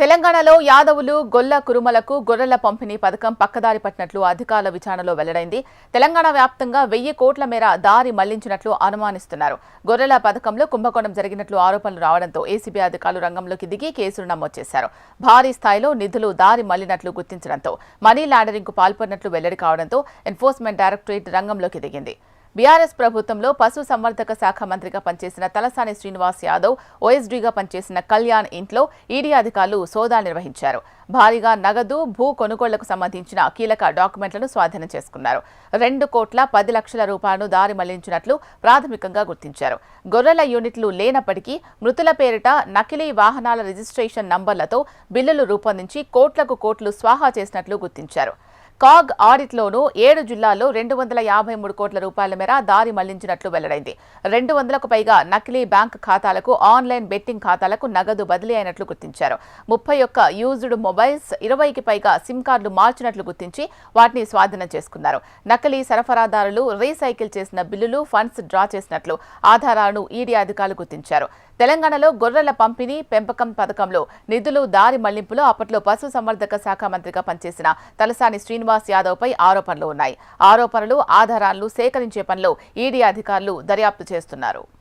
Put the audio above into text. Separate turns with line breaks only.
తెలంగాణలో యాదవులు గొల్ల కురుమలకు గొర్రెల పంపిణీ పథకం పక్కదారి పట్టినట్లు అధికారుల విచారణలో వెల్లడైంది. తెలంగాణ వ్యాప్తంగా వెయ్యి కోట్ల మేర దారి మళ్ళించినట్లు అనుమానిస్తున్నారు. గొర్రెల పథకంలో కుంభకోణం జరిగినట్లు ఆరోపణలు రావడంతో ఏసీబీ అధికారులు రంగంలోకి దిగి కేసులు నమోదు చేశారు. భారీ స్థాయిలో నిధులు దారి మళ్ళినట్లు గుర్తించడంతో మనీ లాండరింగ్కు పాల్పడినట్లు వెల్లడి కావడంతో ఎన్ఫోర్స్మెంట్ డైరెక్టరేట్ రంగంలోకి దిగింది. బీఆర్ఎస్ ప్రభుత్వంలో పశు సంవర్ధక శాఖ మంత్రిగా పనిచేసిన తలసాని శ్రీనివాస్ యాదవ్ ఓఎస్డీగా పనిచేసిన కళ్యాణ్ ఇంట్లో ఈడీ అధికారులు సోదాలు నిర్వహించారు. భారీగా నగదు భూ కొనుగోళ్ళకు సంబంధించిన కీలక డాక్యుమెంట్లను స్వాధీనం చేసుకున్నారు. రెండు కోట్ల పది లక్షల రూపాయలను దారి మళ్ళించినట్లు ప్రాథమికంగా గుర్తించారు. గొర్రెల యూనిట్లు లేనప్పటికీ మృతుల పేరిట నకిలీ వాహనాల రిజిస్ట్రేషన్ నంబర్లతో బిల్లులు రూపొందించి కోట్లకు కోట్లు స్వాహా చేసినట్లు గుర్తించారు. కాగ్ ఆడిట్లోనూ ఏడు జిల్లాల్లో రెండు వందల యాభై మూడు కోట్ల రూపాయల మేర దారి మళ్ళించినట్లు వెల్లడైంది. రెండు వందలకు పైగా నకిలీ బ్యాంక్ ఖాతాలకు ఆన్లైన్ బెట్టింగ్ ఖాతాలకు నగదు బదిలీ అయినట్లు గుర్తించారు. ముప్పై ఒక్క యూజ్డ్ మొబైల్స్ ఇరవైకి పైగా సిమ్ కార్డులు మార్చినట్లు గుర్తించి వాటిని స్వాధీనం చేసుకున్నారు. నకిలీ సరఫరాదారులు రీసైకిల్ చేసిన బిల్లులు ఫండ్స్ డ్రా చేసినట్లు ఆధారాలను ఈడీ అధికారులు గుర్తించారు. తెలంగాణలో గొర్రెల పంపిణీ పెంపకం పథకంలో నిధులు దారి మళ్ళింపులో అప్పట్లో పశు సంవర్ధక శాఖ మంత్రిగా పనిచేసిన తలసాని శ్రీనివాస్ యాదవ్ పై ఆరోపణలు ఉన్నాయి. ఆరోపణలు ఆధారాలను సేకరించే పనిలో ఈడీ అధికారులు దర్యాప్తు చేస్తున్నారు.